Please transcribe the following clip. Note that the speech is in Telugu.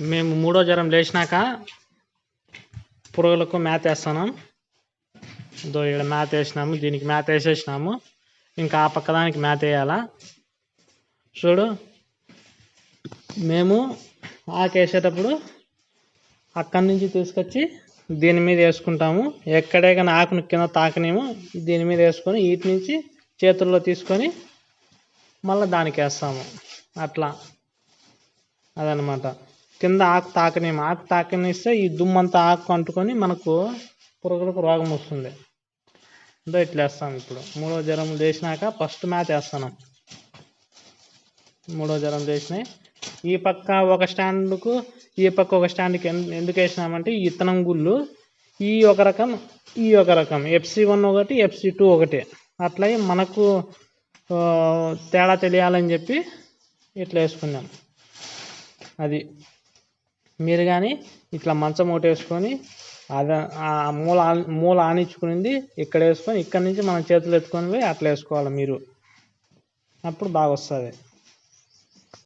మేము మూడో జ్వరం లేచినాక పురుగులకు మేత వేస్తున్నాం. దో ఇక్కడ మేత వేసినాము దీనికి మేత వేసేసినాము. ఇంకా ఆ పక్కదానికి మేత వేయాలా? చూడు మేము ఆకేసేటప్పుడు అక్కడి నుంచి తీసుకొచ్చి దీని మీద వేసుకుంటాము. ఎక్కడే కానీ ఆకును కింద తాకనేమో దీని మీద వేసుకొని వీటి నుంచి చేతుల్లో తీసుకొని మళ్ళీ దానికి వేస్తాము. అట్లా. అదనమాట కింద ఆకు తాకనేమి ఆకు తాకనిస్తే ఈ దుమ్మంతా ఆకు అంటుకొని మనకు పురుగులకు రోగం వస్తుంది. ఇదో ఇట్లా వేస్తాం ఇప్పుడు. మూడో జ్వరం లేచినాక ఫస్ట్ మ్యాచ్ వేస్తాను. మూడో జ్వరం లేచినాయి. ఈ పక్క ఒక స్టాండ్కు ఈ పక్క ఒక స్టాండ్కి ఎందుకు వేసినామంటే ఈ ఇత్తనం గుళ్ళు ఈ ఒక రకం ఈ ఒక రకం. ఎఫ్సి వన్ ఒకటి ఎఫ్సి టూ ఒకటి. అట్లాగే మనకు తేడా తెలియాలని చెప్పి ఇట్లా వేసుకున్నాం. అది. మీరు కానీ ఇట్లా మంచం ఒకటి వేసుకొని అదే ఆ మూల మూల ఆనించుకునింది ఇక్కడ వేసుకొని ఇక్కడ నుంచి మనం చేతులు ఎత్తుకొని పోయి అట్లా వేసుకోవాలి మీరు. అప్పుడు బాగా వస్తుంది